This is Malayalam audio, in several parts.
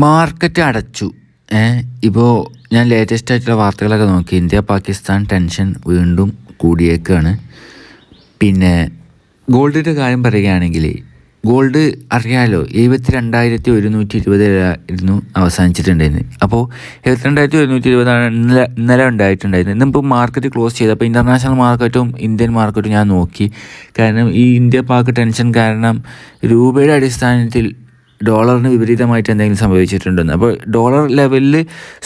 മാർക്കറ്റ് അടച്ചു. ഇപ്പോൾ ഞാൻ ലേറ്റസ്റ്റ് ആയിട്ടുള്ള വാർത്തകളൊക്കെ നോക്കി. ഇന്ത്യ പാകിസ്ഥാൻ ടെൻഷൻ വീണ്ടും കൂടിയേക്കാണ്. പിന്നെ ഗോൾഡിന്റെ കാര്യം പറയുകയാണെങ്കിൽ ഗോൾഡ് അറിയാലോ എഴുപത്തി രണ്ടായിരത്തി ഒരുന്നൂറ്റി ഇരുപത് ആയിരുന്നു അവസാനിച്ചിട്ടുണ്ടായിരുന്നു. അപ്പോൾ എഴുപത്തി രണ്ടായിരത്തി ഒരുന്നൂറ്റി ഇരുപതാണ് ഇന്നലെ ഇന്നലെ ഉണ്ടായിട്ടുണ്ടായിരുന്നത് ഇന്നിപ്പോൾ മാർക്കറ്റ് ക്ലോസ് ചെയ്തപ്പോൾ ഇന്റർനാഷണൽ മാർക്കറ്റും ഇന്ത്യൻ മാർക്കറ്റും ഞാൻ നോക്കി. കാരണം ഈ ഇന്ത്യ പാക് ടെൻഷൻ കാരണം രൂപയുടെ അടിസ്ഥാനത്തിൽ ഡോളറിന് വിപരീതമായിട്ട് എന്തെങ്കിലും സംഭവിച്ചിട്ടുണ്ടെന്ന്. അപ്പോൾ ഡോളർ ലെവലിൽ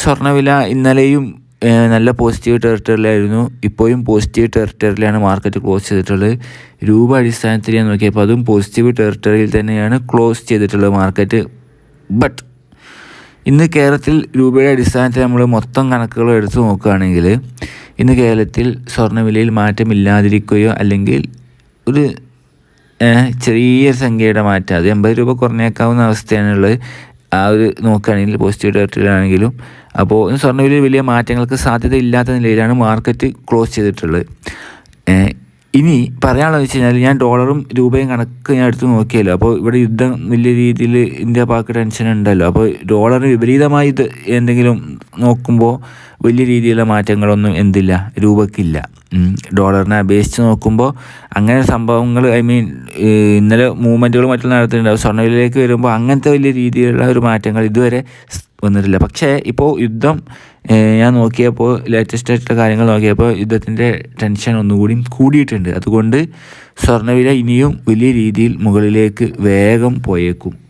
സ്വർണവില ഇന്നലെയും നല്ല പോസിറ്റീവ് ടെറിട്ടറിലായിരുന്നു ഇപ്പോഴും പോസിറ്റീവ് ടെറിട്ടറിയിലാണ് മാർക്കറ്റ് ക്ലോസ് ചെയ്തിട്ടുള്ളത്. രൂപ അടിസ്ഥാനത്തിൽ ഞാൻ നോക്കിയപ്പോൾ അതും പോസിറ്റീവ് ടെറിട്ടറിയിൽ തന്നെയാണ് ക്ലോസ് ചെയ്തിട്ടുള്ളത് മാർക്കറ്റ്. ബട്ട് ഇന്ന് കേരളത്തിൽ രൂപയുടെ അടിസ്ഥാനത്തിൽ നമ്മൾ മൊത്തം കണക്കുകൾ എടുത്തു നോക്കുകയാണെങ്കിൽ ഇന്ന് കേരളത്തിൽ സ്വർണവിലയിൽ മാറ്റമില്ലാതിരിക്കുകയോ അല്ലെങ്കിൽ ഒരു ചെറിയ സംഖ്യയുടെ മാറ്റം. അത് എൺപത് രൂപ കുറഞ്ഞേക്കാവുന്ന അവസ്ഥയാണുള്ളത്. ആ ഒരു നോക്കുകയാണെങ്കിൽ പോസിറ്റീവ് ഡയറക്ടറിലാണെങ്കിലും അപ്പോൾ സ്വർണവിലയിൽ വലിയ മാറ്റങ്ങൾക്ക് സാധ്യത ഇല്ലാത്ത നിലയിലാണ് മാർക്കറ്റ് ക്ലോസ് ചെയ്തിട്ടുള്ളത്. ഇനി പറയാനുള്ളത് വെച്ച് കഴിഞ്ഞാൽ ഞാൻ ഡോളറും രൂപയും കണക്ക് ഞാൻ എടുത്ത് നോക്കിയല്ലോ. അപ്പോൾ ഇവിടെ യുദ്ധം വലിയ രീതിയിൽ ഇന്ത്യ പാക്ക് ടെൻഷൻ ഉണ്ടല്ലോ. അപ്പോൾ ഡോളറിന് വിപരീതമായി ഇത് എന്തെങ്കിലും നോക്കുമ്പോൾ വലിയ രീതിയിലുള്ള മാറ്റങ്ങളൊന്നും എന്തില്ല രൂപക്കില്ല. ഡോളറിനെ അപേക്ഷിച്ച് നോക്കുമ്പോൾ അങ്ങനെ സംഭവങ്ങൾ ഐ മീൻ ഇന്നലെ മൂവ്മെന്റുകൾ മറ്റും നടത്തിയിട്ടുണ്ടാവും സ്വർണവിലയിലേക്ക് വരുമ്പോൾ അങ്ങനത്തെ വലിയ രീതിയിലുള്ള ഒരു മാറ്റങ്ങൾ ഇതുവരെ വന്നിട്ടില്ല. പക്ഷേ ഇപ്പോൾ യുദ്ധം ഞാൻ നോക്കിയപ്പോൾ ലേറ്റസ്റ്റ് ആയിട്ടുള്ള കാര്യങ്ങൾ നോക്കിയപ്പോൾ യുദ്ധത്തിന്റെ ടെൻഷൻ ഒന്നുകൂടി കൂടിയിട്ടുണ്ട്. അതുകൊണ്ട് സ്വർണവില ഇനിയും വലിയ രീതിയിൽ മുകളിലേക്ക് വേഗം പോയേക്കും.